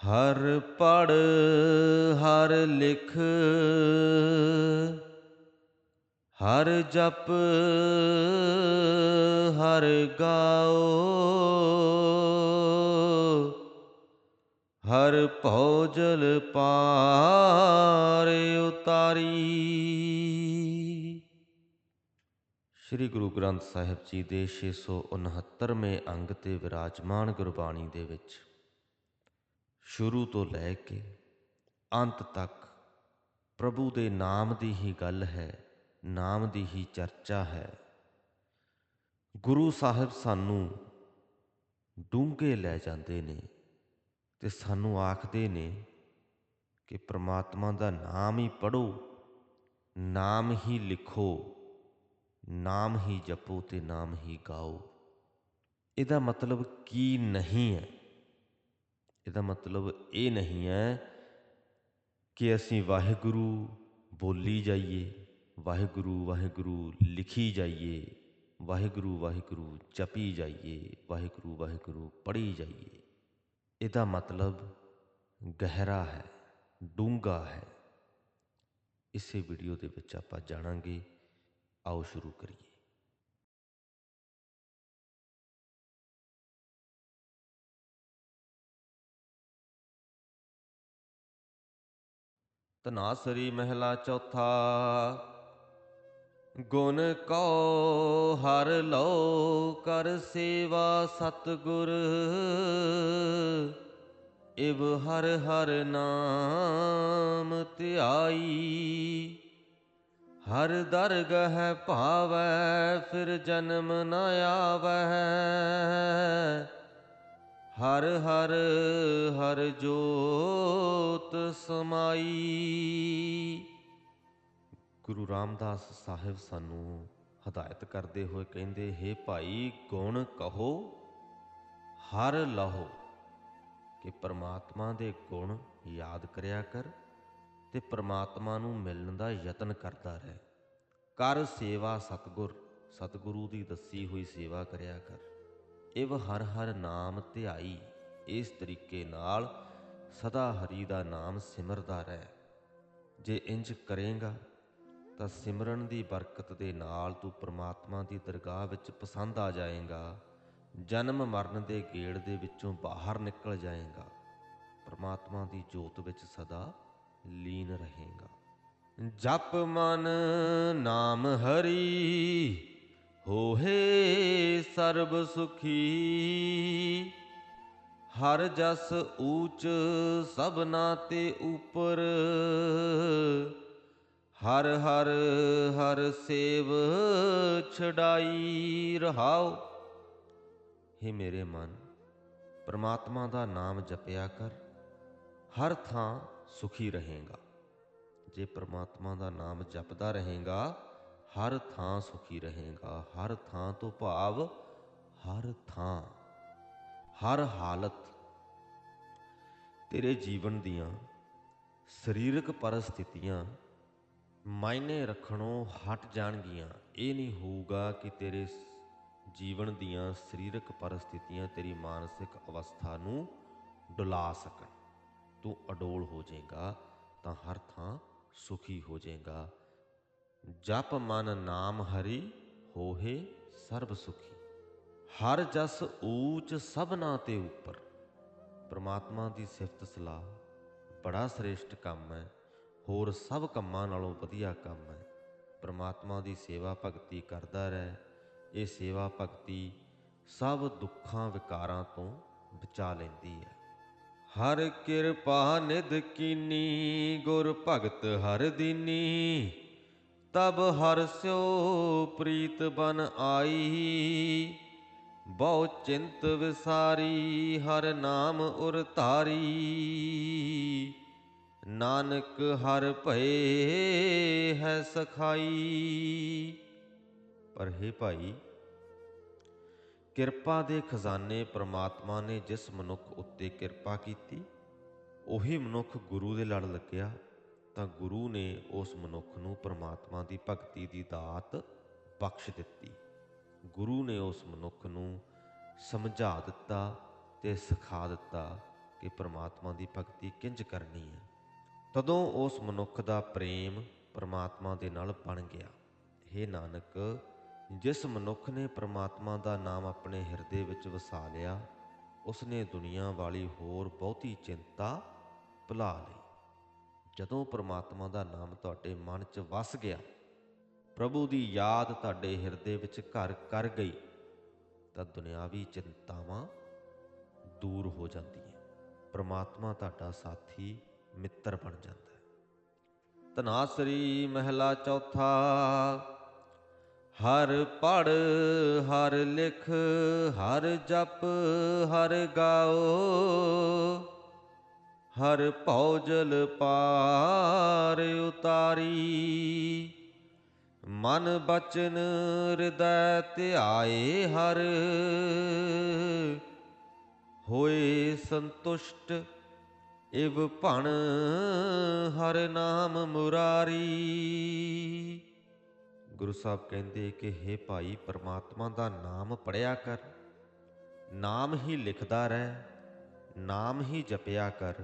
ਹਰ ਪੜ ਹਰ ਲਿਖ, ਹਰ ਜਪ, ਹਰ ਗਾਓ, ਹਰ ਭੋਜਲ ਪਾਰ ਉਤਾਰੀ। ਸ੍ਰੀ ਗੁਰੂ ਗ੍ਰੰਥ ਸਾਹਿਬ ਜੀ ਦੇ 669ਵੇਂ ਅੰਗ ਤੇ ਵਿਰਾਜਮਾਨ ਗੁਰਬਾਣੀ ਦੇ ਵਿੱਚ ਸ਼ੁਰੂ ਤੋਂ ਲੈ ਕੇ ਅੰਤ ਤੱਕ ਪ੍ਰਭੂ ਦੇ ਨਾਮ ਦੀ ਹੀ ਗੱਲ ਹੈ, ਨਾਮ ਦੀ ਹੀ ਚਰਚਾ ਹੈ। ਗੁਰੂ ਸਾਹਿਬ ਸਾਨੂੰ ਡੂੰਘੇ ਲੈ ਜਾਂਦੇ ਨੇ ਤੇ ਸਾਨੂੰ ਆਖਦੇ ਨੇ ਕਿ ਪ੍ਰਮਾਤਮਾ ਦਾ ਨਾਮ ਹੀ ਪੜੋ ਨਾਮ ਹੀ ਲਿਖੋ, ਨਾਮ ਹੀ ਜਪੋ ਤੇ ਨਾਮ ਹੀ ਗਾਓ। ਇਹਦਾ ਮਤਲਬ ਕੀ ਨਹੀਂ ਹੈ। ਇਹਦਾ ਮਤਲਬ ਇਹ ਨਹੀਂ ਹੈ ਕਿ ਅਸੀਂ ਵਾਹਿਗੁਰੂ ਬੋਲੀ ਜਾਈਏ, ਵਾਹਿਗੁਰੂ ਵਾਹਿਗੁਰੂ ਲਿਖੀ ਜਾਈਏ, ਵਾਹਿਗੁਰੂ ਵਾਹਿਗੁਰੂ ਜਪੀ ਜਾਈਏ, ਵਾਹਿਗੁਰੂ ਵਾਹਿਗੁਰੂ ਪੜ੍ਹੀ ਜਾਈਏ। ਇਹਦਾ ਮਤਲਬ ਗਹਿਰਾ ਹੈ, ਡੂੰਘਾ ਹੈ। ਇਸੇ ਵੀਡੀਓ ਦੇ ਵਿੱਚ ਆਪਾਂ ਜਾਣਾਂਗੇ, ਆਓ ਸ਼ੁਰੂ ਕਰੀਏ। ਤਨਾਸਰੀ ਮਹਿਲਾ ਚੌਥਾ। ਗੁਣ ਕਉ ਹਰ ਲੋ ਕਰ ਸੇਵਾ ਸਤਗੁਰ। ਇਵ ਹਰ ਹਰ ਨਾਮ ਧਿਆਈ। ਹਰ ਦਰਗਹ ਭਾਵੈ, ਫਿਰ ਜਨਮ ਨ ਆਵੈ। ਹਰ ਹਰ ਹਰ ਜੋਤ ਸਮਾਈ। ਗੁਰੂ ਰਾਮਦਾਸ ਸਾਹਿਬ ਸਾਨੂੰ ਹਦਾਇਤ ਕਰਦੇ ਹੋਏ ਕਹਿੰਦੇ हे ਭਾਈ, ਗੁਣ ਕਹੋ, ਹਰ ਲਹੋ ਕਿ ਪ੍ਰਮਾਤਮਾ ਦੇ ਗੁਣ ਯਾਦ ਕਰਿਆ ਕਰ ਤੇ ਪ੍ਰਮਾਤਮਾ ਨੂੰ ਮਿਲਣ ਦਾ ਯਤਨ ਕਰਦਾ ਰਹਿ। ਕਰ ਸੇਵਾ ਸਤਗੁਰ, ਸਤਗੁਰੂ ਦੀ ਦੱਸੀ ਹੋਈ ਸੇਵਾ ਕਰਿਆ ਕਰ। ਇਵ ਹਰ ਹਰ ਨਾਮ ਧਿਆਈ, ਇਸ ਤਰੀਕੇ ਨਾਲ ਸਦਾ ਹਰੀ ਦਾ ਨਾਮ ਸਿਮਰਦਾ ਰਹਿ। ਜੇ ਇੰਜ ਕਰੇਗਾ, ਤਾਂ ਸਿਮਰਨ ਦੀ ਬਰਕਤ ਦੇ ਨਾਲ ਤੂੰ ਪ੍ਰਮਾਤਮਾ ਦੀ ਦਰਗਾਹ ਵਿੱਚ ਪਸੰਦ ਆ ਜਾਏਗਾ। ਜਨਮ ਮਰਨ ਦੇ ਗੇੜ ਦੇ ਵਿੱਚੋਂ ਬਾਹਰ ਨਿਕਲ ਜਾਏਗਾ। ਪ੍ਰਮਾਤਮਾ ਦੀ ਜੋਤ ਵਿੱਚ ਸਦਾ ਲੀਨ ਰਹੇਗਾ। ਜਪ ਮਨ ਨਾਮ ਹਰੀ ਹੋਏ ਸਰਬ ਸੁਖੀ, ਹਰ ਜਸ ਊਚ ਸਭਨਾ ਤੇ ਉਪਰ, ਹਰ ਹਰ ਹਰ ਸੇਵ ਛਡਾਈ ਰਹਾਓ हे ਮੇਰੇ ਮਨ, ਪ੍ਰਮਾਤਮਾ ਦਾ ਨਾਮ ਜਪਿਆ ਕਰ, ਹਰ ਥਾਂ ਸੁਖੀ ਰਹੇਗਾ। ਜੇ ਪ੍ਰਮਾਤਮਾ ਦਾ ਨਾਮ ਜਪਦਾ ਰਹੇਗਾ ਹਰ ਥਾਂ ਸੁਖੀ ਰਹੇਗਾ, ਹਰ ਥਾਂ ਤੋਂ ਭਾਵ ਹਰ ਥਾਂ, ਹਰ ਹਾਲਤ। ਤੇਰੇ ਜੀਵਨ ਦੀਆਂ ਸਰੀਰਕ ਪਰਿਸਥਿਤੀਆਂ ਮਾਇਨੇ ਰੱਖਣੋਂ ਹਟ ਜਾਣਗੀਆਂ। ਇਹ ਨਹੀਂ ਹੋਊਗਾ ਕਿ ਤੇਰੇ ਜੀਵਨ ਦੀਆਂ ਸਰੀਰਕ ਪਰਿਸਥਿਤੀਆਂ ਤੇਰੀ ਮਾਨਸਿਕ ਅਵਸਥਾ ਨੂੰ ਡੁਲਾ ਸਕਣ। ਤੂੰ ਅਡੋਲ ਹੋ ਜਾਏਗਾ ਤਾਂ ਹਰ ਥਾਂ ਸੁਖੀ ਹੋ ਜਾਏਗਾ। ਜਪ ਮਨ ਨਾਮ ਹਰੀ ਹੋਏ ਸਰਬ ਸੁਖੀ। ਹਰ ਜਸ ਊਚ ਸਭਨਾ ਤੇ ਉੱਪਰ। ਪ੍ਰਮਾਤਮਾ ਦੀ ਸਿਫਤ ਸਲਾਹ, ਬੜਾ ਸ੍ਰੇਸ਼ਟ ਕੰਮ ਹੈ, ਹੋਰ ਸਭ ਕੰਮਾਂ ਨਾਲੋਂ ਵਧੀਆ ਕੰਮ ਹੈ। ਪ੍ਰਮਾਤਮਾ ਦੀ ਸੇਵਾ ਭਗਤੀ ਕਰਦਾ ਰਹਿ, ਇਹ ਸੇਵਾ ਭਗਤੀ ਸਭ ਦੁੱਖਾਂ ਵਿਕਾਰਾਂ ਤੋਂ ਬਚਾ ਲੈਂਦੀ ਹੈ। ਹਰ ਕਿਰਪਾ ਨਿਧ ਕੀਨੀ, ਗੁਰ ਭਗਤ ਹਰ ਦੀਨੀ ਤਬ ਹਰ ਸਿਓ ਪ੍ਰੀਤ ਬਨ ਆਈ। ਬਹੁ ਚਿੰਤ ਵਿਸਾਰੀ, ਹਰ ਨਾਮ ਉਰ ਧਾਰੀ। ਨਾਨਕ ਹਰ ਭਏ ਹੈ ਸਖਾਈ। ਪਰ ਹੈ ਭਾਈ, ਕਿਰਪਾ ਦੇ ਖਜ਼ਾਨੇ ਪ੍ਰਮਾਤਮਾ ਨੇ ਜਿਸ ਮਨੁੱਖ ਉੱਤੇ ਕਿਰਪਾ ਕੀਤੀ, ਉਹੀ ਮਨੁੱਖ ਗੁਰੂ ਦੇ ਲੜ ਲੱਗਿਆ। ਤਾਂ ਗੁਰੂ ਨੇ ਉਸ ਮਨੁੱਖ ਨੂੰ ਪਰਮਾਤਮਾ ਦੀ ਭਗਤੀ ਦੀ ਦਾਤ ਬਖਸ਼ ਦਿੱਤੀ। ਗੁਰੂ ਨੇ ਉਸ ਮਨੁੱਖ ਨੂੰ ਸਮਝਾ ਦਿੱਤਾ ਤੇ ਸਿਖਾ ਦਿੱਤਾ ਕਿ ਪਰਮਾਤਮਾ ਦੀ ਭਗਤੀ ਕਿੰਜ ਕਰਨੀ ਹੈ। ਤਦੋਂ ਉਸ ਮਨੁੱਖ ਦਾ ਪ੍ਰੇਮ ਪਰਮਾਤਮਾ ਦੇ ਨਾਲ ਬਣ ਗਿਆ। हे ਨਾਨਕ, ਜਿਸ ਮਨੁੱਖ ਨੇ ਪਰਮਾਤਮਾ ਦਾ ਨਾਮ ਆਪਣੇ ਹਿਰਦੇ ਵਿੱਚ ਵਸਾ ਲਿਆ, ਉਸਨੇ ਦੁਨੀਆ ਵਾਲੀ ਹੋਰ ਬਹੁਤੀ ਚਿੰਤਾ ਭੁਲਾ ਲਈ। ਜਦੋਂ ਪ੍ਰਮਾਤਮਾ ਦਾ ਨਾਮ ਤੁਹਾਡੇ ਮਨ 'ਚ ਵਸ ਗਿਆ, ਪ੍ਰਭੂ ਦੀ ਯਾਦ ਤੁਹਾਡੇ ਹਿਰਦੇ ਵਿੱਚ ਘਰ ਕਰ ਗਈ, ਤਾਂ ਦੁਨਿਆਵੀ ਚਿੰਤਾਵਾਂ ਦੂਰ ਹੋ ਜਾਂਦੀਆਂ। ਪ੍ਰਮਾਤਮਾ ਤੁਹਾਡਾ ਸਾਥੀ, ਮਿੱਤਰ ਬਣ ਜਾਂਦਾ ਹੈ। ਤਨਾਸਰੀ ਮਹਿਲਾ ਚੌਥਾ, ਹਰ ਪੜ ਹਰ ਲਿਖ, ਹਰ ਜਪ, ਹਰ ਗਾਓ। ਹਰ ਭੌਜਲ ਪਾਰ ਉਤਾਰੀ। ਮਨ ਬਚਨ ਹਿਰਦੈ ਧਿਆਏ ਹਰ। ਹੋਏ ਸੰਤੁਸ਼ਟ ਇਵ ਭਣ ਹਰ ਨਾਮ ਮੁਰਾਰੀ। ਗੁਰੂ ਸਾਹਿਬ ਕਹਿੰਦੇ ਕਿ हे ਭਾਈ, ਪਰਮਾਤਮਾ ਦਾ ਨਾਮ ਪੜਿਆ ਕਰ। ਨਾਮ ਹੀ ਲਿਖਦਾ ਰਹਿ, ਨਾਮ ਹੀ ਜਪਿਆ ਕਰ।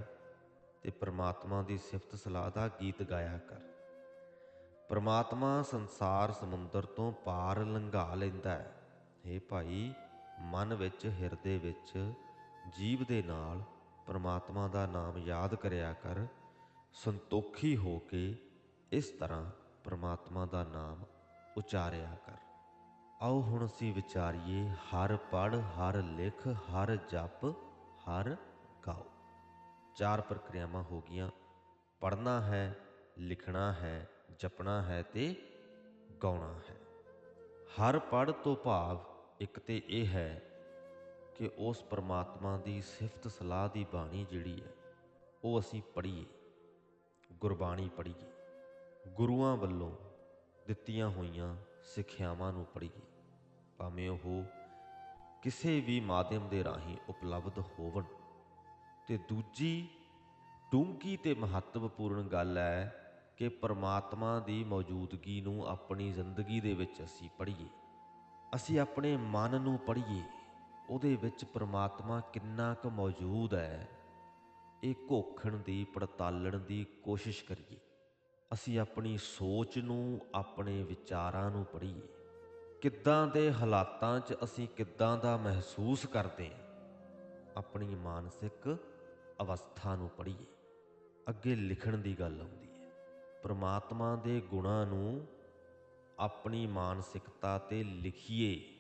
ਤੇ ਪ੍ਰਮਾਤਮਾ ਦੀ ਸਿਫਤ ਸਲਾਹ ਦਾ ਗੀਤ ਗਾਇਆ ਕਰ। ਪ੍ਰਮਾਤਮਾ ਸੰਸਾਰ ਸਮੁੰਦਰ ਤੋਂ ਪਾਰ ਲੰਘਾ ਲੈਂਦਾ ਹੈ। हे ਭਾਈ, ਮਨ ਵਿੱਚ, ਹਿਰਦੇ ਵਿੱਚ, ਜੀਵ ਦੇ ਨਾਲ ਪ੍ਰਮਾਤਮਾ ਦਾ ਨਾਮ ਯਾਦ ਕਰਿਆ ਕਰ। ਸੰਤੋਖੀ ਹੋ ਕੇ ਇਸ ਤਰ੍ਹਾਂ ਪ੍ਰਮਾਤਮਾ ਦਾ ਨਾਮ ਉਚਾਰਿਆ ਕਰ। ਆਓ ਹੁਣ ਅਸੀਂ ਵਿਚਾਰੀਏ, ਹਰ ਪੜ ਹਰ ਲਿਖ, ਹਰ ਜਪ, ਹਰ ਗਾਓ। ਚਾਰ ਪ੍ਰਕਿਰਿਆਵਾਂ ਹੋ ਗਈਆਂ। ਪੜਨਾ ਹੈ, ਲਿਖਣਾ ਹੈ, ਜਪਣਾ ਹੈ ਤੇ ਗਾਉਣਾ ਹੈ। ਹਰ ਪੜ ਤੋਂ ਭਾਵ ਇੱਕ ਤੇ ਇਹ ਹੈ ਕਿ ਉਸ ਪਰਮਾਤਮਾ ਦੀ ਸਿਫਤ ਸਲਾਹ ਦੀ ਬਾਣੀ ਜਿਹੜੀ ਹੈ, ਉਹ ਅਸੀਂ ਪੜ੍ਹੀਏ, ਗੁਰਬਾਣੀ ਪੜ੍ਹੀਏ, ਗੁਰੂਆਂ ਵੱਲੋਂ ਦਿੱਤੀਆਂ ਹੋਈਆਂ ਸਿੱਖਿਆਵਾਂ ਨੂੰ ਪੜ੍ਹੀਏ। ਭਾਵੇਂ ਉਹ ਕਿਸੇ ਵੀ ਮਾਧਿਅਮ ਦੇ ਰਾਹੀਂ ਉਪਲਬਧ ਹੋਵਣ। ਤੇ ਦੂਜੀ ਡੂੰਘੀ ਤੇ ਮਹੱਤਵਪੂਰਨ ਗੱਲ ਹੈ ਕਿ ਪਰਮਾਤਮਾ ਦੀ ਮੌਜੂਦਗੀ ਨੂੰ ਆਪਣੀ ਜ਼ਿੰਦਗੀ ਦੇ ਵਿੱਚ ਅਸੀਂ ਪੜ੍ਹੀਏ। ਅਸੀਂ ਆਪਣੇ ਮਨ ਨੂੰ ਪੜ੍ਹੀਏ, ਉਹਦੇ ਵਿੱਚ ਪਰਮਾਤਮਾ ਕਿੰਨਾ ਕੁ ਮੌਜੂਦ ਹੈ, ਇਹ ਘੋਖਣ ਦੀ, ਪੜਤਾਲਣ ਦੀ ਕੋਸ਼ਿਸ਼ ਕਰੀਏ। ਅਸੀਂ ਆਪਣੀ ਸੋਚ ਨੂੰ, ਆਪਣੇ ਵਿਚਾਰਾਂ ਨੂੰ ਪੜ੍ਹੀਏ। ਕਿੱਦਾਂ ਦੇ ਹਾਲਾਤਾਂ 'ਚ ਅਸੀਂ ਕਿੱਦਾਂ ਦਾ ਮਹਿਸੂਸ ਕਰਦੇ ਹਾਂ? ਆਪਣੀ ਮਾਨਸਿਕ ਅਵਸਥਾ ਨੂੰ ਪੜ੍ਹੀਏ। ਅੱਗੇ ਲਿਖਣ ਦੀ ਗੱਲ ਆਉਂਦੀ ਹੈ। ਪ੍ਰਮਾਤਮਾ ਦੇ ਗੁਣਾਂ ਨੂੰ ਆਪਣੀ ਮਾਨਸਿਕਤਾ ਤੇ ਲਿਖੀਏ।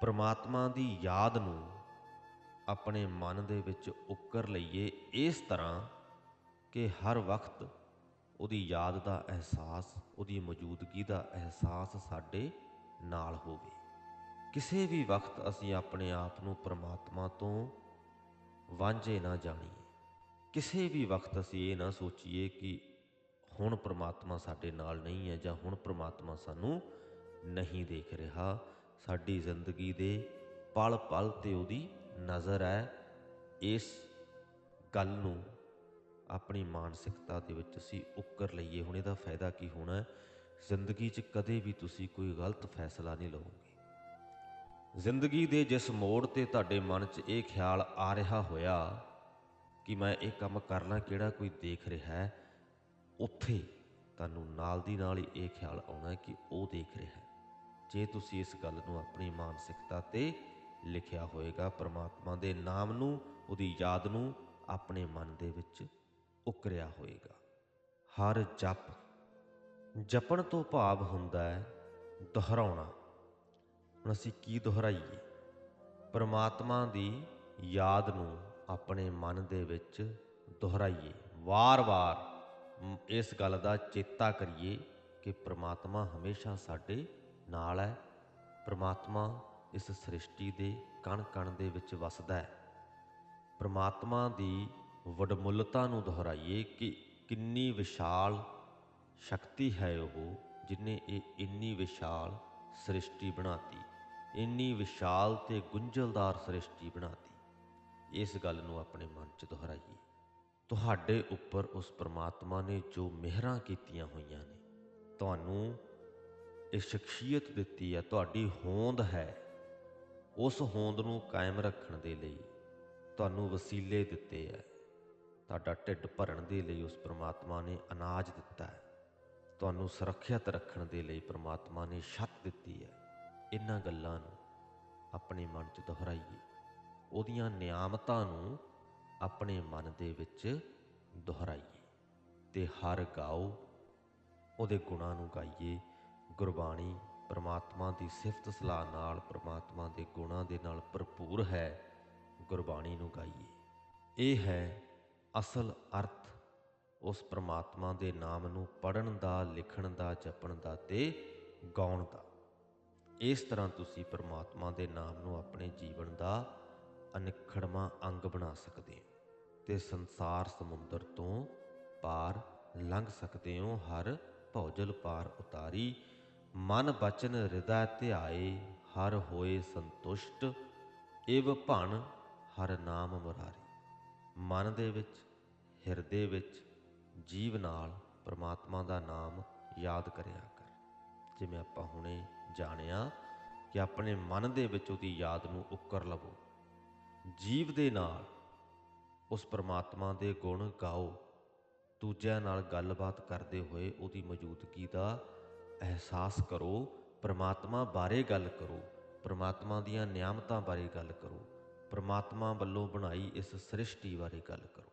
ਪ੍ਰਮਾਤਮਾ ਦੀ ਯਾਦ ਨੂੰ ਆਪਣੇ ਮਨ ਦੇ ਵਿੱਚ ਉੱਕਰ ਲਈਏ। ਇਸ ਤਰ੍ਹਾਂ ਕਿ ਹਰ ਵਕਤ ਉਹਦੀ ਯਾਦ ਦਾ ਅਹਿਸਾਸ, ਉਹਦੀ ਮੌਜੂਦਗੀ ਦਾ ਅਹਿਸਾਸ ਸਾਡੇ ਨਾਲ ਹੋਵੇ। ਕਿਸੇ ਵੀ ਵਕਤ ਅਸੀਂ ਆਪਣੇ ਆਪ ਨੂੰ ਪ੍ਰਮਾਤਮਾ ਤੋਂ ਵਾਂਝੇ ਨਾ ਜਾਣੀਏ। ਕਿਸੇ ਵੀ ਵਕਤ ਅਸੀਂ ਇਹ ਨਾ ਸੋਚੀਏ ਕਿ ਹੁਣ ਪ੍ਰਮਾਤਮਾ ਸਾਡੇ ਨਾਲ ਨਹੀਂ ਹੈ ਜਾਂ ਹੁਣ ਪ੍ਰਮਾਤਮਾ ਸਾਨੂੰ ਨਹੀਂ ਦੇਖ ਰਿਹਾ। ਸਾਡੀ ਜ਼ਿੰਦਗੀ ਦੇ ਪਲ ਪਲ ਤੇ ਉਹਦੀ ਨਜ਼ਰ ਹੈ। ਇਸ ਗੱਲ ਨੂੰ ਆਪਣੀ ਮਾਨਸਿਕਤਾ ਦੇ ਵਿੱਚ ਅਸੀਂ ਉੱਕਰ ਲਈਏ। ਹੁਣ ਇਹਦਾ ਫਾਇਦਾ ਕੀ ਹੋਣਾ? ਜ਼ਿੰਦਗੀ 'ਚ ਕਦੇ ਵੀ ਤੁਸੀਂ ਕੋਈ ਗਲਤ ਫੈਸਲਾ ਨਹੀਂ ਲਓਗੇ ਜ਼ਿੰਦਗੀ ਦੇ ਜਿਸ ਮੋੜ ਤੇ ਤੁਹਾਡੇ ਮਨ 'ਚ ਇਹ ਖਿਆਲ ਆ ਰਿਹਾ ਹੋਇਆ ਕਿ ਮੈਂ ਇਹ ਕੰਮ ਕਰਨਾ ਕਿਹੜਾ ਕੋਈ ਦੇਖ ਰਿਹਾ ਹੈ, ਉੱਥੇ ਤੁਹਾਨੂੰ ਨਾਲ ਦੀ ਨਾਲ ਹੀ ਇਹ ਖਿਆਲ ਆਉਣਾ ਕਿ ਉਹ ਦੇਖ ਰਿਹਾ ਹੈ। ਜੇ ਤੁਸੀਂ ਇਸ ਗੱਲ ਨੂੰ ਆਪਣੀ ਮਾਨਸਿਕਤਾ ਤੇ ਲਿਖਿਆ ਹੋਏਗਾ, ਪ੍ਰਮਾਤਮਾ ਦੇ ਨਾਮ ਨੂੰ, ਉਹਦੀ ਯਾਦ ਨੂੰ ਆਪਣੇ ਮਨ ਦੇ ਵਿੱਚ ਉਕਰਿਆ ਹੋਏਗਾ। ਹਰ ਜਪ ਜਪਣ ਤੋਂ ਭਾਵ ਹੁੰਦਾ ਹੈ, ਦੁਹਰਾਉਣਾ। ਹੁਣ ਅਸੀਂ ਕੀ ਦੁਹਰਾਈਏ? ਪਰਮਾਤਮਾ ਦੀ ਯਾਦ ਨੂੰ ਆਪਣੇ ਮਨ ਦੇ ਵਿੱਚ ਦੁਹਰਾਈਏ। ਵਾਰ-ਵਾਰ ਇਸ ਗੱਲ ਦਾ ਚੇਤਾ ਕਰੀਏ ਕਿ ਪ੍ਰਮਾਤਮਾ ਹਮੇਸ਼ਾ ਸਾਡੇ ਨਾਲ ਹੈ। ਪ੍ਰਮਾਤਮਾ ਇਸ ਸ੍ਰਿਸ਼ਟੀ ਦੇ ਕਣ-ਕਣ ਦੇ ਵਿੱਚ ਵਸਦਾ ਹੈ। ਪ੍ਰਮਾਤਮਾ ਦੀ ਵਡਮੁੱਲਤਾ ਨੂੰ ਦੁਹਰਾਈਏ ਕਿ ਕਿੰਨੀ ਵਿਸ਼ਾਲ ਸ਼ਕਤੀ ਹੈ ਉਹ, ਜਿਨੇ ਇਹ ਇੰਨੀ ਵਿਸ਼ਾਲ ਸ੍ਰਿਸ਼ਟੀ ਬਣਾਤੀ। ਇੰਨੀ ਵਿਸ਼ਾਲ ਤੇ ਗੁੰਝਲਦਾਰ ਸ੍ਰਿਸ਼ਟੀ ਬਣਾਤੀ ਇਸ ਗੱਲ ਨੂੰ ਆਪਣੇ ਮਨ 'ਚ ਦੁਹਰਾਈਏ। ਤੁਹਾਡੇ ਉੱਪਰ ਉਸ ਪ੍ਰਮਾਤਮਾ ਨੇ ਜੋ ਮਿਹਰਾਂ ਕੀਤੀਆਂ ਹੋਈਆਂ ਨੇ, ਤੁਹਾਨੂੰ ਇਹ ਸ਼ਖਸੀਅਤ ਦਿੱਤੀ ਹੈ, ਤੁਹਾਡੀ ਹੋਂਦ ਹੈ। ਉਸ ਹੋਂਦ ਨੂੰ ਕਾਇਮ ਰੱਖਣ ਦੇ ਲਈ ਤੁਹਾਨੂੰ ਵਸੀਲੇ ਦਿੱਤੇ ਹੈ। ਤੁਹਾਡਾ ਢਿੱਡ ਭਰਨ ਦੇ ਲਈ ਉਸ ਪ੍ਰਮਾਤਮਾ ਨੇ ਅਨਾਜ ਦਿੱਤਾ ਹੈ। ਤੁਹਾਨੂੰ ਸੁਰੱਖਿਅਤ ਰੱਖਣ ਦੇ ਲਈ ਪ੍ਰਮਾਤਮਾ ਨੇ ਛੱਤ ਦਿੱਤੀ ਹੈ। ਇਹਨਾਂ ਗੱਲਾਂ ਨੂੰ ਆਪਣੇ ਮਨ 'ਚ ਦੁਹਰਾਈਏ। ਉਹਦੀਆਂ ਨਿਆਮਤਾਂ ਨੂੰ ਆਪਣੇ ਮਨ ਦੇ ਵਿੱਚ ਦੁਹਰਾਈਏ ਤੇ ਹਰ ਗਾਓ ਉਹਦੇ ਗੁਣਾਂ ਨੂੰ ਗਾਈਏ। ਗੁਰਬਾਣੀ ਪ੍ਰਮਾਤਮਾ ਦੀ ਸਿਫਤ ਸਲਾਹ ਨਾਲ ਪ੍ਰਮਾਤਮਾ ਦੇ ਗੁਣਾਂ ਦੇ ਨਾਲ ਭਰਪੂਰ ਹੈ, ਗੁਰਬਾਣੀ ਨੂੰ ਗਾਈਏ। ਇਹ ਹੈ ਅਸਲ ਅਰਥ। ਉਸ ਪ੍ਰਮਾਤਮਾ ਦੇ ਨਾਮ ਨੂੰ ਪੜਨ ਦਾ, ਲਿਖਣ ਦਾ, ਜਪਣ ਦਾ ਤੇ ਗਾਉਣ ਦਾ। ਇਸ ਤਰ੍ਹਾਂ ਤੁਸੀਂ ਪਰਮਾਤਮਾ ਦੇ ਨਾਮ ਨੂੰ ਆਪਣੇ ਜੀਵਨ ਦਾ ਅਨਿਖੜਵਾਂ ਅੰਗ ਬਣਾ ਸਕਦੇ ਹੋ ਤੇ ਸੰਸਾਰ ਸਮੁੰਦਰ ਤੋਂ ਪਾਰ ਲੰਘ ਸਕਦੇ ਹੋ, ਹਰ ਭੌਜਲ ਪਾਰ ਉਤਾਰੀ, ਮਨ ਬਚਨ ਹਿਰਦੈ ਧਿਆਏ, ਹਰ ਹੋਏ ਸੰਤੁਸ਼ਟ, ਇਵ ਭਣ ਹਰ ਨਾਮ ਮੁਰਾਰੀ। ਮਨ ਦੇ ਵਿੱਚ, ਹਿਰਦੇ ਵਿੱਚ, ਜੀਵ ਨਾਲ ਪ੍ਰਮਾਤਮਾ ਦਾ ਨਾਮ ਯਾਦ ਕਰਿਆ ਕਰ। ਜਿਵੇਂ ਆਪਾਂ ਹੁਣੇ ਜਾਣਿਆ ਕਿ ਆਪਣੇ ਮਨ ਦੇ ਵਿੱਚ ਉਹਦੀ ਯਾਦ ਨੂੰ ਉੱਕਰ ਲਵੋ। ਜੀਵ ਦੇ ਨਾਲ ਉਸ ਪਰਮਾਤਮਾ ਦੇ ਗੁਣ ਗਾਓ। ਦੂਜਿਆਂ ਨਾਲ ਗੱਲਬਾਤ ਕਰਦੇ ਹੋਏ ਉਹਦੀ ਮੌਜੂਦਗੀ ਦਾ ਅਹਿਸਾਸ ਕਰੋ। ਪਰਮਾਤਮਾ ਬਾਰੇ ਗੱਲ ਕਰੋ। ਪਰਮਾਤਮਾ ਦੀਆਂ ਨਿਆਮਤਾਂ ਬਾਰੇ ਗੱਲ ਕਰੋ। ਪਰਮਾਤਮਾ ਵੱਲੋਂ ਬਣਾਈ ਇਸ ਸ੍ਰਿਸ਼ਟੀ ਬਾਰੇ ਗੱਲ ਕਰੋ।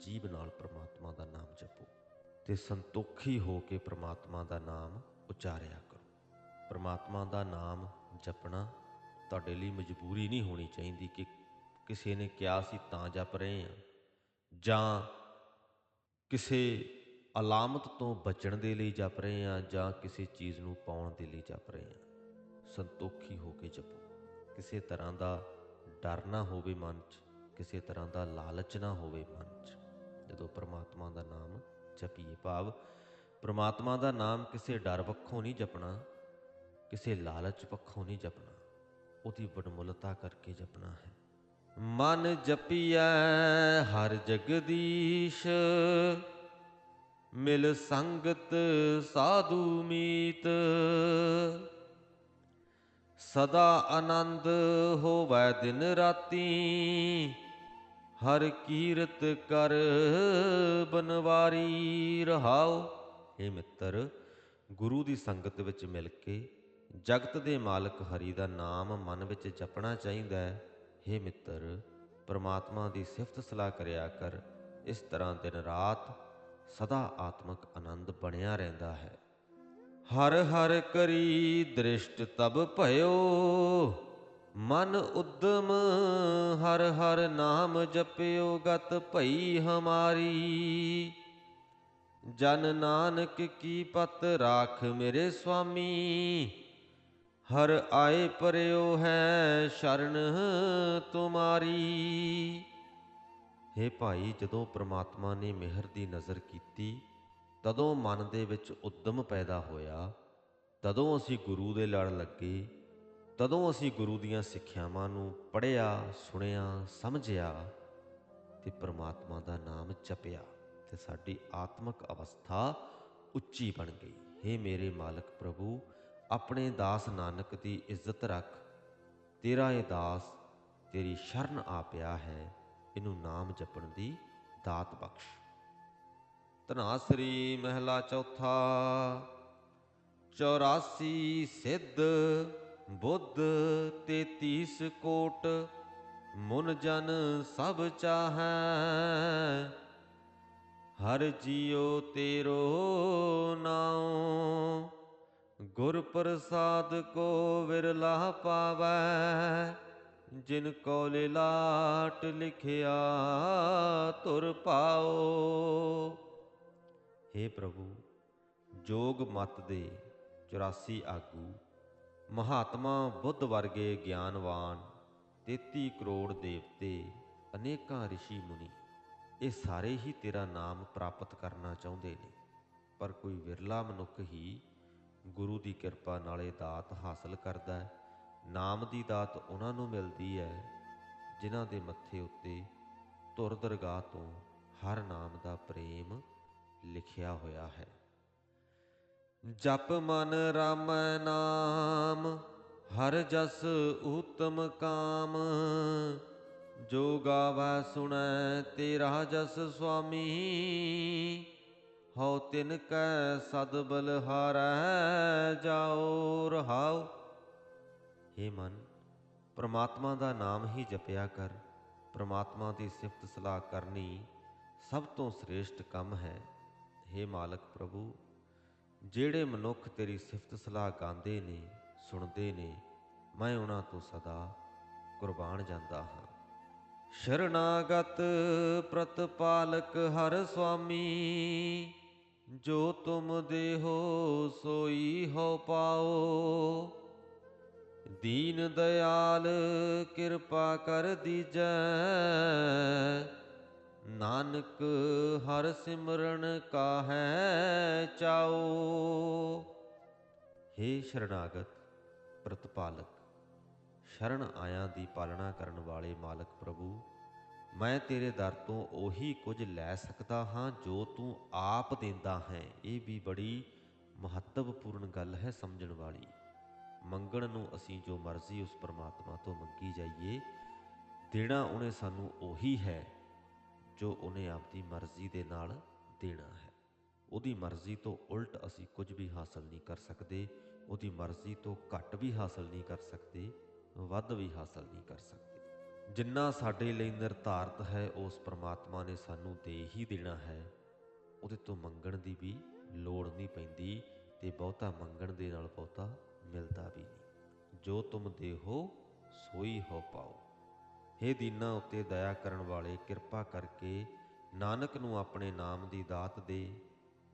ਜੀਵ ਨਾਲ ਪਰਮਾਤਮਾ ਦਾ ਨਾਮ ਜਪੋ ਤੇ ਸੰਤੋਖੀ ਹੋ ਕੇ ਪਰਮਾਤਮਾ ਦਾ ਨਾਮ ਉਚਾਰਿਆ ਕਰੋ। ਪਰਮਾਤਮਾ ਦਾ ਨਾਮ ਜਪਣਾ ਤੁਹਾਡੇ ਲਈ ਮਜਬੂਰੀ ਨਹੀਂ ਹੋਣੀ ਚਾਹੀਦੀ ਕਿ ਕਿਸੇ ਨੇ ਕਿਹਾ ਸੀ ਤਾਂ ਜਪ ਰਹੇ ਹਾਂ। ਜਾਂ ਕਿਸੇ ਅਲਾਮਤ ਤੋਂ ਬਚਣ ਦੇ ਲਈ ਜਪ ਰਹੇ ਹਾਂ ਜਾਂ ਕਿਸੇ ਚੀਜ਼ ਨੂੰ ਪਾਉਣ ਦੇ ਲਈ ਜਪ ਰਹੇ ਹਾਂ। ਸੰਤੋਖੀ ਹੋ ਕੇ ਜਪੋ। ਕਿਸੇ ਤਰ੍ਹਾਂ ਦਾ ਡਰ ਨਾ ਹੋਵੇ ਮਨ 'ਚ, ਕਿਸੇ ਤਰ੍ਹਾਂ ਦਾ ਲਾਲਚ ਨਾ ਹੋਵੇ ਮਨ 'ਚ। ਜਦੋਂ ਪ੍ਰਮਾਤਮਾ ਦਾ ਨਾਮ ਜਪੀਏ ਭਾਵ, ਪ੍ਰਮਾਤਮਾ ਦਾ ਨਾਮ ਕਿਸੇ ਡਰ ਵੱਖੋਂ ਨਹੀਂ ਜਪਣਾ ਕਿਸੇ ਲਾਲਚ ਪੱਖੋਂ ਨਹੀਂ ਜਪਣਾ, ਉਹਦੀ ਵਡਮੁੱਲਤਾ ਕਰਕੇ ਜਪਣਾ ਹੈ। ਮਨ ਜਪੀਐ ਹਰ ਜਗਦੀਸ਼, ਮਿਲ ਸੰਗਤ ਸਾਧੂ ਮੀਤ। ਸਦਾ ਆਨੰਦ ਹੋਵੇ ਦਿਨ ਰਾਤੀ, ਹਰ ਕੀਰਤ ਕਰ ਬਨਵਾਰੀ ਰਹਾਓ ਇਹ ਮਿੱਤਰ, ਗੁਰੂ ਦੀ ਸੰਗਤ ਵਿੱਚ ਮਿਲ ਕੇ ਜਗਤ ਦੇ ਮਾਲਕ ਹਰੀ ਦਾ ਨਾਮ ਮਨ ਵਿੱਚ ਜਪਣਾ ਚਾਹੀਦਾ ਹੈ। हे ਮਿੱਤਰ, ਪ੍ਰਮਾਤਮਾ ਦੀ ਸਿਫਤ ਸਲਾਹ ਕਰਿਆ ਕਰ। ਇਸ ਤਰ੍ਹਾਂ ਦਿਨ ਰਾਤ ਸਦਾ ਆਤਮਿਕ ਆਨੰਦ ਬਣਿਆ ਰਹਿੰਦਾ ਹੈ। ਹਰ ਹਰ ਕਰੀ ਦ੍ਰਿਸ਼ਟ ਤਬ ਭਇਓ। ਮਨ ਉਦਮ ਹਰ ਹਰ ਨਾਮ ਜਪਿਓ, ਗਤ ਭਈ ਹਮਾਰੀ। ਜਨ ਨਾਨਕ ਕੀ ਪਤ ਰਾਖ ਮੇਰੇ ਸੁਆਮੀ ਹਰ ਆਏ ਪਰਿਓ ਹੈ ਸ਼ਰਨ ਤੁਮਾਰੀ। हे ਭਾਈ, ਜਦੋਂ ਪ੍ਰਮਾਤਮਾ ਨੇ ਮਿਹਰ ਦੀ ਨਜ਼ਰ ਕੀਤੀ, ਤਦੋਂ ਮਨ ਦੇ ਵਿੱਚ ਉਦਮ ਪੈਦਾ ਹੋਇਆ। ਤਦੋਂ ਅਸੀਂ ਗੁਰੂ ਦੇ ਲੜ ਲੱਗੇ। ਤਦੋਂ ਅਸੀਂ ਗੁਰੂ ਦੀਆਂ ਸਿੱਖਿਆਵਾਂ ਨੂੰ ਪੜ੍ਹਿਆ, ਸੁਣਿਆ, ਸਮਝਿਆ ਤੇ ਪ੍ਰਮਾਤਮਾ ਦਾ ਨਾਮ ਜਪਿਆ ਤੇ ਸਾਡੀ ਆਤਮਿਕ ਅਵਸਥਾ ਉੱਚੀ ਬਣ ਗਈ। हे ਮੇਰੇ ਮਾਲਕ ਪ੍ਰਭੂ ਆਪਣੇ ਦਾਸ ਨਾਨਕ ਦੀ ਇੱਜ਼ਤ ਰੱਖ। ਤੇਰਾ ਇਹ ਦਾਸ ਤੇਰੀ ਸ਼ਰਨ ਆ ਪਿਆ ਹੈ, ਇਹਨੂੰ ਨਾਮ ਜਪਣ ਦੀ ਦਾਤ ਬਖਸ਼। ਧਨਾਸਰੀ ਮਹਿਲਾ ਚੌਥਾ 84 ਸਿੱਧ, ਬੁੱਧ 33 ਕੋਟ, ਮਨ ਜਨ ਸਭ ਚਾਹੈ। ਹਰ ਜੀਉ ਤੇਰੋ ਨਾਉ ਗੁਰ ਪ੍ਰਸਾਦ ਕੋ ਵਿਰਲਾ ਪਾਵੈ ਜਿਨ ਕੋ ਲਿਲਾਟ ਲਿਖਿਆ ਤੁਰ ਪਾਓ हे ਪ੍ਰਭੂ ਜੋਗ ਮਤ ਦੇ 84 ਆਗੂ ਮਹਾਤਮਾ ਬੁੱਧ ਵਰਗੇ ਗਿਆਨਵਾਨ 33 ਕਰੋੜ ਦੇਵਤੇ ਅਨੇਕਾਂ ઋષਿ ਮੁਨੀ ਇਹ ਸਾਰੇ ਹੀ ਤੇਰਾ ਨਾਮ ਪ੍ਰਾਪਤ ਕਰਨਾ ਚਾਹੁੰਦੇ ਨੇ ਪਰ ਕੋਈ ਵਿਰਲਾ ਮਨੁੱਖ ਹੀ ਗੁਰੂ ਦੀ ਕਿਰਪਾ ਨਾਲ ਇਹ ਦਾਤ ਹਾਸਲ ਕਰਦਾ ਹੈ। ਨਾਮ ਦੀ ਦਾਤ ਉਹਨਾਂ ਨੂੰ ਮਿਲਦੀ ਹੈ, ਜਿਨ੍ਹਾਂ ਦੇ ਮੱਥੇ ਉੱਤੇ ਧੁਰ ਦਰਗਾਹ ਤੋਂ ਹਰ ਨਾਮ ਦਾ ਪ੍ਰੇਮ ਲਿਖਿਆ ਹੋਇਆ ਹੈ। ਜਪ ਮਨ ਰਾਮ ਨਾਮ, ਹਰ ਜਸ ਊਤਮ ਕਾਮ। ਜੋ ਗਾਵੈ ਸੁਣੈ ਤੇਰਾ ਜਸ ਸੁਆਮੀ ਹਉ ਤਿਨ ਕੈ ਸਦ ਬਲਹਾਰੈ ਜਾਓ ਰਹਾਉ। हे ਮਨ, ਪ੍ਰਮਾਤਮਾ ਦਾ ਨਾਮ ਹੀ ਜਪਿਆ ਕਰ, ਪ੍ਰਮਾਤਮਾ ਦੀ ਸਿਫਤ ਸਲਾਹ ਕਰਨੀ ਸਭ ਤੋਂ ਸ੍ਰੇਸ਼ਟ ਕੰਮ ਹੈ। हे ਮਾਲਕ ਪ੍ਰਭੂ, ਜਿਹੜੇ ਮਨੁੱਖ ਤੇਰੀ ਸਿਫਤ ਸਲਾਹ ਗਾਉਂਦੇ ਨੇ, ਸੁਣਦੇ ਨੇ, ਮੈਂ ਉਹਨਾਂ ਤੋਂ ਸਦਾ ਕੁਰਬਾਨ ਜਾਂਦਾ ਹਾਂ। ਸ਼ਰਨਾਗਤ ਪ੍ਰਤਪਾਲਕ ਹਰ ਸੁਆਮੀ ਜੋ ਤੁਮ ਦੇਹੋ, ਸੋਈ ਹੋ ਪਾਓ। ਦੀਨ ਦਇਆਲ ਕਿਰਪਾ ਕਰ ਦੀਜੈ। ਨਾਨਕ ਹਰ ਸਿਮਰਨ ਕਾ ਹੈ ਚਾਓ। हे ਸ਼ਰਨਾਗਤ ਪ੍ਰਤਪਾਲਕ, ਸ਼ਰਨ ਆਇਆਂ ਦੀ ਪਾਲਣਾ ਕਰਨ ਵਾਲੇ ਮਾਲਕ ਪ੍ਰਭੂ ਮੈਂ ਤੇਰੇ ਦਰ ਤੋਂ ਉਹੀ ਕੁਝ ਲੈ ਸਕਦਾ ਹਾਂ ਜੋ ਤੂੰ ਆਪ ਦਿੰਦਾ ਹੈ। ਇਹ ਵੀ ਬੜੀ ਮਹੱਤਵਪੂਰਨ ਗੱਲ ਹੈ ਸਮਝਣ ਵਾਲੀ। ਮੰਗਣ ਨੂੰ ਅਸੀਂ ਜੋ ਮਰਜ਼ੀ ਉਸ ਪਰਮਾਤਮਾ ਤੋਂ ਮੰਗੀ ਜਾਈਏ, ਦੇਣਾ ਉਹਨੇ ਸਾਨੂੰ ਉਹੀ ਹੈ ਜੋ ਉਹਨੇ ਆਪਦੀ ਮਰਜ਼ੀ ਦੇ ਨਾਲ ਦੇਣਾ ਹੈ। ਉਹਦੀ ਮਰਜ਼ੀ ਤੋਂ ਉਲਟ ਅਸੀਂ ਕੁਝ ਵੀ ਹਾਸਲ ਨਹੀਂ ਕਰ ਸਕਦੇ, ਉਹਦੀ ਮਰਜ਼ੀ ਤੋਂ ਘੱਟ ਵੀ ਹਾਸਲ ਨਹੀਂ ਕਰ ਸਕਦੇ, ਵੱਧ ਵੀ ਹਾਸਲ ਨਹੀਂ ਕਰ ਸਕਦੇ। ਜਿੰਨਾ ਸਾਡੇ ਲਈ ਨਿਰਧਾਰਤ ਹੈ, ਉਸ ਪ੍ਰਮਾਤਮਾ ਨੇ ਸਾਨੂੰ ਦੇ ਹੀ ਦੇਣਾ ਹੈ। ਉਹਦੇ ਤੋਂ ਮੰਗਣ ਦੀ ਵੀ ਲੋੜ ਨਹੀਂ ਪੈਂਦੀ ਤੇ ਬਹੁਤਾ ਮੰਗਣ ਦੇ ਨਾਲ ਬਹੁਤਾ ਮਿਲਦਾ ਵੀ ਨਹੀਂ। ਜੋ ਤੁਮ ਦੇਹੋ, ਸੋਈ ਹੋ ਪਾਓ। ਹੇ ਦੀਨਾ ਉੱਤੇ ਦਇਆ ਕਰਨ ਵਾਲੇ, ਕਿਰਪਾ ਕਰਕੇ ਨਾਨਕ ਨੂੰ ਆਪਣੇ ਨਾਮ ਦੀ ਦਾਤ ਦੇ।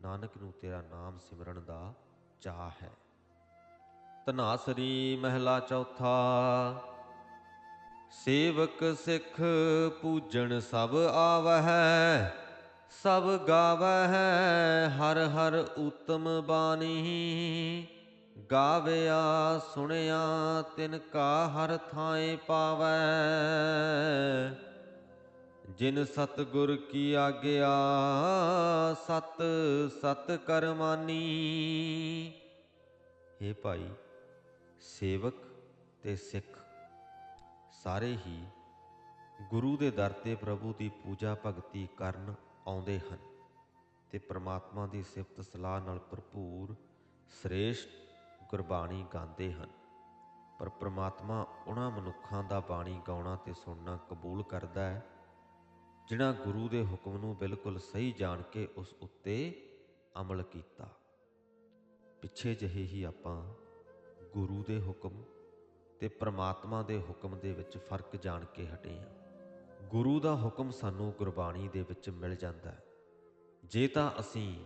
ਨਾਨਕ ਨੂੰ ਤੇਰਾ ਨਾਮ ਸਿਮਰਨ ਦਾ ਚਾਹ ਹੈ। ਤਨਾਸਰੀ ਮਹਿਲਾ ਚੌਥਾ ਸੇਵਕ ਸਿੱਖ ਪੂਜਣ ਸਭ ਆਵਹਿ, ਸਭ ਗਾਵਹਿ, ਹਰ ਹਰ ਉਤਮ ਬਾਣੀ। ਗਾਵਿਆ ਸੁਣਿਆ ਤਿਨ ਕਾ ਹਰ ਥਾਏ ਪਾਵੈ ਜਿਨ ਸਤਗੁਰ ਕੀ ਆਗਿਆ, ਸਤ ਸਤ ਕਰਮਾਨੀ। हे ਭਾਈ, ਸੇਵਕ ਤੇ ਸਿੱਖ ਸਾਰੇ ਹੀ ਗੁਰੂ ਦੇ ਦਰ ਤੇ ਪ੍ਰਭੂ ਦੀ ਪੂਜਾ ਭਗਤੀ ਕਰਨ ਆਉਂਦੇ ਹਨ ਤੇ ਪ੍ਰਮਾਤਮਾ ਦੀ ਸਿਫਤ ਸਲਾਹ ਨਾਲ ਭਰਪੂਰ, ਸ੍ਰੇਸ਼ਟ ਗੁਰਬਾਣੀ ਗਾਉਂਦੇ ਹਨ। ਪਰ ਪ੍ਰਮਾਤਮਾ ਉਹਨਾਂ ਮਨੁੱਖਾਂ ਦਾ ਬਾਣੀ ਗਾਉਣਾ ਤੇ ਸੁਣਨਾ ਕਬੂਲ ਕਰਦਾ ਹੈ, ਜਿਨ੍ਹਾਂ ਗੁਰੂ ਦੇ ਹੁਕਮ ਨੂੰ ਬਿਲਕੁਲ ਸਹੀ ਜਾਣ ਕੇ ਉਸ ਉੱਤੇ ਅਮਲ ਕੀਤਾ। ਪਿੱਛੇ ਜਿਹੇ ਹੀ ਆਪਾਂ ਗੁਰੂ ਦੇ ਹੁਕਮ ਤੇ ਪ੍ਰਮਾਤਮਾ ਦੇ ਹੁਕਮ ਦੇ ਵਿੱਚ ਫ਼ਰਕ ਜਾਣ ਕੇ ਹਟੇ ਹਾਂ। ਗੁਰੂ ਦਾ ਹੁਕਮ ਸਾਨੂੰ ਗੁਰਬਾਣੀ ਦੇ ਵਿੱਚ ਮਿਲ ਜਾਂਦਾ ਹੈ। ਜੇ ਤਾਂ ਅਸੀਂ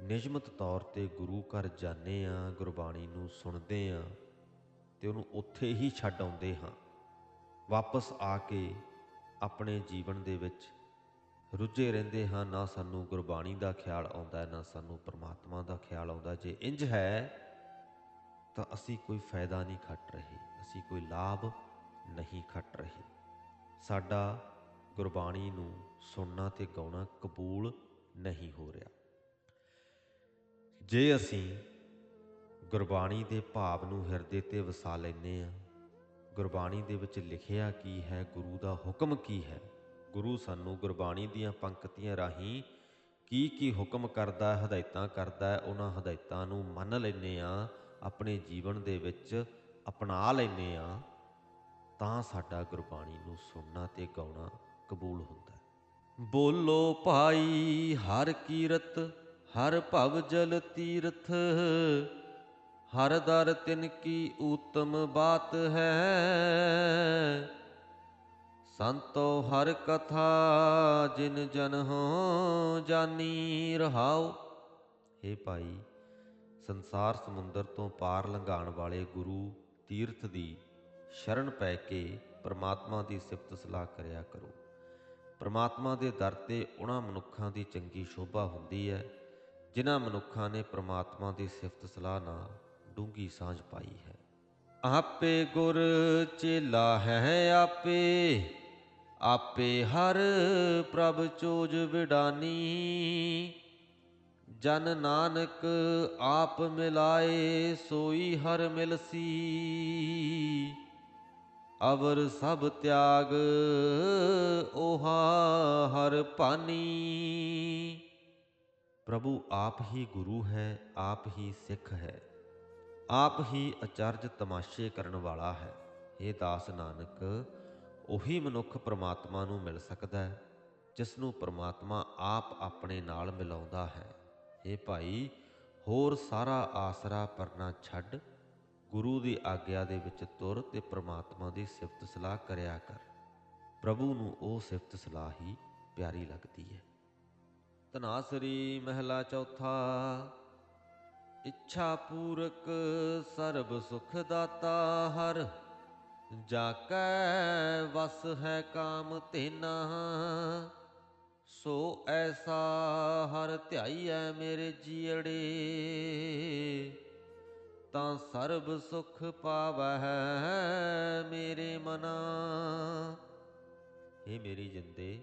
ਨਿਯਮਤ ਤੌਰ ਤੇ ਗੁਰੂ ਘਰ ਜਾਂਦੇ ਆ ਗੁਰਬਾਣੀ ਨੂੰ ਸੁਣਦੇ ਆ ਤੇ ਉਹਨੂੰ ਉੱਥੇ ਹੀ ਛੱਡ ਆਉਂਦੇ ਹਾਂ, ਵਾਪਸ ਆ ਕੇ ਆਪਣੇ ਜੀਵਨ ਦੇ ਵਿੱਚ ਰੁੱਝੇ ਰਹਿੰਦੇ ਹਾਂ, ਨਾ ਸਾਨੂੰ ਗੁਰਬਾਣੀ ਦਾ ਖਿਆਲ ਆਉਂਦਾ, ਨਾ ਸਾਨੂੰ ਪਰਮਾਤਮਾ ਦਾ ਖਿਆਲ ਆਉਂਦਾ। ਜੇ ਇੰਜ ਹੈ ਤਾਂ ਅਸੀਂ ਕੋਈ ਫਾਇਦਾ ਨਹੀਂ ਖੱਟ ਰਹੇ, ਅਸੀਂ ਕੋਈ ਲਾਭ ਨਹੀਂ ਖੱਟ ਰਹੇ। ਸਾਡਾ ਗੁਰਬਾਣੀ ਨੂੰ ਸੁਣਨਾ ਤੇ ਗਾਉਣਾ ਕਬੂਲ ਨਹੀਂ ਹੋ ਰਿਹਾ। ਜੇ ਅਸੀਂ ਗੁਰਬਾਣੀ ਦੇ ਭਾਵ ਨੂੰ ਹਿਰਦੇ ਤੇ ਵਸਾ ਲੈਨੇ ਆ ਗੁਰਬਾਣੀ ਦੇ ਵਿੱਚ ਲਿਖਿਆ ਕੀ ਹੈ, ਗੁਰੂ ਦਾ ਹੁਕਮ ਕੀ ਹੈ? ਗੁਰੂ ਸਾਨੂੰ ਗੁਰਬਾਣੀ ਦੀਆਂ ਪੰਕਤੀਆਂ ਰਾਹੀਂ ਕੀ ਕੀ ਹੁਕਮ ਕਰਦਾ, ਹਦਾਇਤਾਂ ਕਰਦਾ ਉਹਨਾਂ ਹਦਾਇਤਾਂ ਨੂੰ ਮੰਨ ਲੈਨੇ ਆ ਆਪਣੇ ਜੀਵਨ ਦੇ ਵਿੱਚ ਅਪਣਾ ਲੈਨੇ ਆ, ਤਾਂ ਸਾਡਾ ਗੁਰਬਾਣੀ ਨੂੰ ਸੁਣਨਾ ਤੇ ਗਾਉਣਾ ਕਬੂਲ ਹੁੰਦਾ ਹੈ। ਬੋਲੋ ਭਾਈ, ਹਰ ਕੀਰਤ, ਹਰ ਭਵ ਜਲ ਤੀਰਥ, ਹਰ ਦਰ ਤਿਨ ਕੀ ਊਤਮ ਬਾਤ ਹੈ। ਸੰਤੋ ਹਰ ਕਥਾ ਜਿਨ ਜਨ ਹੋ ਜਾਨੀ ਰਹਾਓ। हे ਭਾਈ ਸੰਸਾਰ ਸਮੁੰਦਰ ਤੋਂ ਪਾਰ ਲੰਘਾਉਣ ਵਾਲੇ ਗੁਰੂ ਤੀਰਥ ਦੀ ਸ਼ਰਨ ਪੈ ਕੇ ਪ੍ਰਮਾਤਮਾ ਦੀ ਸਿਫਤ ਸਲਾਹ ਕਰਿਆ ਕਰੋ। ਪ੍ਰਮਾਤਮਾ ਦੇ ਦਰ ਤੇ ਉਹਨਾਂ ਮਨੁੱਖਾਂ ਦੀ ਚੰਗੀ ਸ਼ੋਭਾ ਹੁੰਦੀ ਹੈ, ਜਿਨ੍ਹਾਂ ਮਨੁੱਖਾਂ ਨੇ ਪ੍ਰਮਾਤਮਾ ਦੀ ਸਿਫਤ ਸਲਾਹ ਨਾਲ ਡੂੰਗੀ ਸਾਂਝ ਪਾਈ ਹੈ। ਆਪੇ ਗੁਰ ਚੇਲਾ ਹੈ ਆਪੇ ਆਪੇ ਹਰ ਪ੍ਰਭ ਚੋਜ ਵਿਡਾਨੀ। ਜਨ ਨਾਨਕ ਆਪ ਮਿਲਾਏ, ਸੋਈ ਹਰ ਮਿਲਸੀ। ਅਵਰ ਸਭ ਤਿਆਗ, ਓਹਾ ਹਰ ਪਾਨੀ। ਪ੍ਰਭੂ ਆਪ ਹੀ ਗੁਰੂ ਹੈ, ਆਪ ਹੀ ਸਿੱਖ ਹੈ, ਆਪ ਹੀ ਅਚਰਜ ਤਮਾਸ਼ੇ ਕਰਨ ਵਾਲਾ ਹੈ। ਇਹ ਦਾਸ ਨਾਨਕ, ਉਹੀ ਮਨੁੱਖ ਪ੍ਰਮਾਤਮਾ ਨੂੰ ਮਿਲ ਸਕਦਾ ਹੈ ਜਿਸ ਨੂੰ ਪ੍ਰਮਾਤਮਾ ਆਪ ਆਪਣੇ ਨਾਲ ਮਿਲਾਉਂਦਾ ਹੈ। ਇਹ ਭਾਈ, ਹੋਰ ਸਾਰਾ ਆਸਰਾ ਪਰਨਾ ਛੱਡ, ਗੁਰੂ ਦੀ ਆਗਿਆ ਦੇ ਵਿੱਚ ਤੁਰ ਤੇ ਪ੍ਰਮਾਤਮਾ ਦੀ ਸਿਫਤ ਸਲਾਹ ਕਰਿਆ ਕਰ। ਪ੍ਰਭੂ ਨੂੰ ਉਹ ਸਿਫਤ ਸਲਾਹ ਹੀ ਪਿਆਰੀ ਲੱਗਦੀ ਹੈ ਤਨਾਸਰੀ ਮਹਿਲਾ ਚੌਥਾ, ਇੱਛਾ ਪੂਰਕ ਸਰਬ ਸੁਖ ਦਾਤਾ ਹਰ ਜਾ ਕੈ ਵਸ ਹੈ ਕਾਮ ਤੇਨਾ ਸੋ ਐਸਾ ਹਰ ਧਿਆਈਐ ਮੇਰੇ ਜੀੜੇ ਤਾਂ ਸਰਬ ਸੁਖ ਪਾਵਹਿ ਮੇਰੇ ਮਨਾ। ਇਹ ਮੇਰੀ ਜਿੰਦੇ,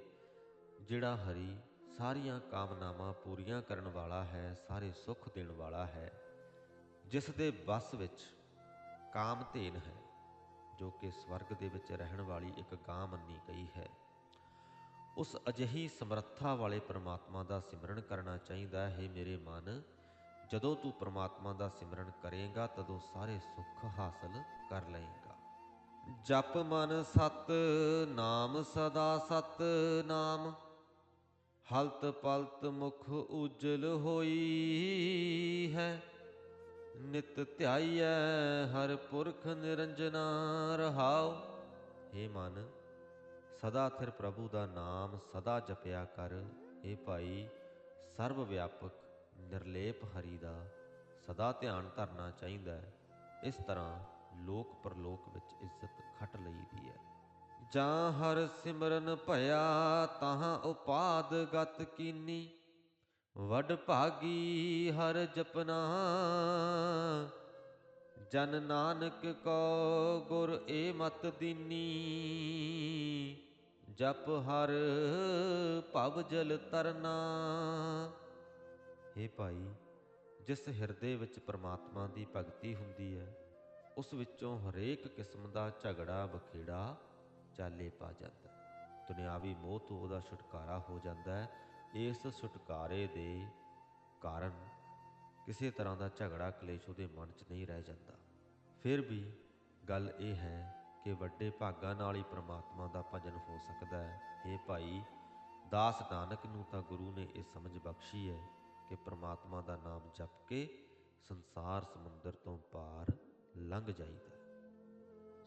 ਜਿਹੜਾ ਹਰੀ ਸਾਰੀਆਂ ਕਾਮਨਾਵਾਂ ਪੂਰੀਆਂ ਕਰਨ ਵਾਲਾ ਹੈ, ਸਾਰੇ ਸੁੱਖ ਦੇਣ ਵਾਲਾ ਹੈ, ਜਿਸ ਦੇ ਵਸ ਵਿੱਚ ਕਾਮਧੇਨ ਹੈ, ਜੋ ਕਿ ਸਵਰਗ ਦੇ ਵਿੱਚ ਰਹਿਣ ਵਾਲੀ ਇੱਕ ਗਾਂ ਮੰਨੀ ਗਈ ਹੈ। ਉਸ ਅਜਿਹੀ ਸਮਰੱਥਾ ਵਾਲੇ ਪਰਮਾਤਮਾ ਦਾ ਸਿਮਰਨ ਕਰਨਾ ਚਾਹੀਦਾ ਹੈ, ਮੇਰੇ ਮਨ। ਜਦੋਂ ਤੂੰ ਪਰਮਾਤਮਾ ਦਾ ਸਿਮਰਨ ਕਰੇਗਾ, ਤਦੋਂ ਸਾਰੇ ਸੁੱਖ ਹਾਸਲ ਕਰ ਲਏਗਾ। ਜਪ ਮਨ ਸਤ, ਨਾਮ ਸਦਾ ਸਤ ਨਾਮ। ਹਲਤ ਪਲਤ ਮੁਖ ਉਜਲ ਹੋਈ ਹੈ। ਨਿਤ ਧਿਆਈਐ ਹਰ ਪੁਰਖ ਨਿਰੰਜਨਾ ਰਹਾਉ। हे ਮਨ ਸਦਾ ਥਿਰ ਪ੍ਰਭੂ ਦਾ ਨਾਮ ਸਦਾ ਜਪਿਆ ਕਰ। हे ਭਾਈ, ਸਰਵ ਵਿਆਪਕ, ਨਿਰਲੇਪ ਹਰੀ ਦਾ ਸਦਾ ਧਿਆਨ ਧਰਨਾ ਚਾਹੀਦਾ ਹੈ। ਇਸ ਤਰ੍ਹਾਂ ਲੋਕ ਪਰਲੋਕ ਵਿੱਚ ਇੱਜ਼ਤ ਖੱਟ ਲਈਦੀ ਹੈ। ਜਾਂ ਹਰ ਸਿਮਰਨ ਭਇਆ, ਤਾਂ ਉਪਾਦ ਗਤ ਕੀਨੀ। ਵਡ ਭਾਗੀ ਹਰ ਜਪਨਾ, ਜਨ ਨਾਨਕ ਕੋ ਗੁਰ ਏ ਮਤ ਦੀਨੀ। ਜਪ ਹਰ ਭਵ ਜਲ ਤਰਨਾ। हे ਭਾਈ, ਜਿਸ ਹਿਰਦੇ ਵਿੱਚ ਪ੍ਰਮਾਤਮਾ ਦੀ ਭਗਤੀ ਹੁੰਦੀ ਹੈ, ਉਸ ਵਿੱਚੋਂ ਹਰੇਕ ਕਿਸਮ ਦਾ ਝਗੜਾ ਬਖੇੜਾ ਚਾਲੇ ਪਾ ਜਾਂਦਾ ਦੁਨਿਆਵੀ ਮੋਹ ਤੋਂ ਉਹਦਾ ਛੁਟਕਾਰਾ ਹੋ ਜਾਂਦਾ ਹੈ। ਇਸ ਛੁਟਕਾਰੇ ਦੇ ਕਾਰਨ ਕਿਸੇ ਤਰ੍ਹਾਂ ਦਾ ਝਗੜਾ ਕਲੇਸ਼ ਉਹਦੇ ਮਨ 'ਚ ਨਹੀਂ ਰਹਿ ਜਾਂਦਾ। ਫਿਰ ਵੀ ਗੱਲ ਇਹ ਹੈ ਕਿ ਵੱਡੇ ਭਾਗਾਂ ਨਾਲ ਹੀ ਪ੍ਰਮਾਤਮਾ ਦਾ ਭਜਨ ਹੋ ਸਕਦਾ ਹੈ। ਇਹ ਭਾਈ, ਦਾਸ ਨਾਨਕ ਨੂੰ ਤਾਂ ਗੁਰੂ ਨੇ ਇਹ ਸਮਝ ਬਖਸ਼ੀ ਹੈ ਕਿ ਪ੍ਰਮਾਤਮਾ ਦਾ ਨਾਮ ਜਪ ਕੇ ਸੰਸਾਰ ਸਮੁੰਦਰ ਤੋਂ ਪਾਰ ਲੰਘ ਜਾਈਦਾ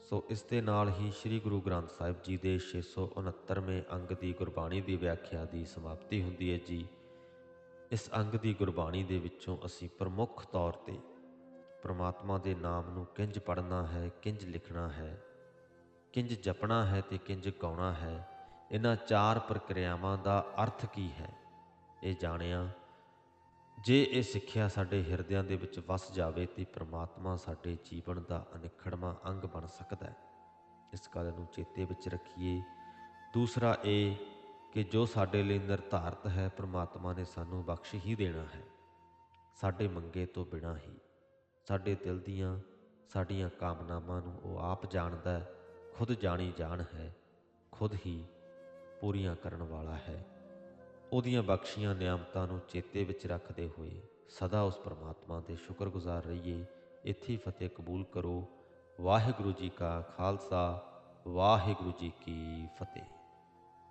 ਸੋ ਇਸ ਦੇ ਨਾਲ ਹੀ ਸ੍ਰੀ ਗੁਰੂ ਗ੍ਰੰਥ ਸਾਹਿਬ ਜੀ ਦੇ 669ਵੇਂ ਅੰਗ ਦੀ ਗੁਰਬਾਣੀ ਦੀ ਵਿਆਖਿਆ ਦੀ ਸਮਾਪਤੀ ਹੁੰਦੀ ਹੈ ਜੀ। ਇਸ ਅੰਗ ਦੀ ਗੁਰਬਾਣੀ ਦੇ ਵਿੱਚੋਂ ਅਸੀਂ ਪ੍ਰਮੁੱਖ ਤੌਰ ਤੇ ਪ੍ਰਮਾਤਮਾ ਦੇ ਨਾਮ ਨੂੰ ਕਿੰਜ ਪੜ੍ਹਨਾ ਹੈ, ਕਿੰਜ ਲਿਖਣਾ ਹੈ ਕਿੰਜ ਜਪਣਾ ਹੈ ਤੇ ਕਿੰਜ ਗਾਉਣਾ ਹੈ, ਇਹਨਾਂ ਚਾਰ ਪ੍ਰਕਿਰਿਆਵਾਂ ਦਾ ਅਰਥ ਕੀ ਹੈ? ਇਹ ਜਾਣਿਆ, ਜੇ ਇਹ ਸਿੱਖਿਆ ਸਾਡੇ ਹਿਰਦਿਆਂ ਦੇ ਵਿੱਚ ਵਸ ਜਾਵੇ ਤੇ ਪ੍ਰਮਾਤਮਾ ਸਾਡੇ ਜੀਵਨ ਦਾ ਅਨਿਖੜਵਾਂ ਅੰਗ ਬਣ ਸਕਦਾ ਹੈ। ਇਸ ਗੱਲ ਨੂੰ ਚੇਤੇ ਵਿੱਚ ਰੱਖੀਏ। ਦੂਸਰਾ ਇਹ ਕਿ ਜੋ ਸਾਡੇ ਲਈ ਨਿਰਧਾਰਤ ਹੈ, ਪ੍ਰਮਾਤਮਾ ਨੇ ਸਾਨੂੰ ਬਖਸ਼ ਹੀ ਦੇਣਾ ਹੈ, ਸਾਡੇ ਮੰਗੇ ਤੋਂ ਬਿਨਾਂ ਹੀ। ਸਾਡੇ ਦਿਲ ਦੀਆਂ ਸਾਡੀਆਂ ਕਾਮਨਾਵਾਂ ਨੂੰ ਉਹ ਆਪ ਜਾਣਦਾ ਹੈ ਖੁਦ ਜਾਣੀ ਜਾਣ ਹੈ, ਖੁਦ ਹੀ ਪੂਰੀਆਂ ਕਰਨ ਵਾਲਾ ਹੈ। ਉਹਦੀਆਂ ਬਖਸ਼ੀਆਂ ਨਿਆਮਤਾਂ ਨੂੰ ਚੇਤੇ ਵਿੱਚ ਰੱਖਦੇ ਹੋਏ ਸਦਾ ਉਸ ਪਰਮਾਤਮਾ ਦੇ ਸ਼ੁਕਰਗੁਜ਼ਾਰ ਰਹੀਏ। ਇੱਥੇ ਫਤਿਹ ਕਬੂਲ ਕਰੋ। ਵਾਹਿਗੁਰੂ ਜੀ ਕਾ ਖਾਲਸਾ, ਵਾਹਿਗੁਰੂ ਜੀ ਕੀ ਫਤਿਹ।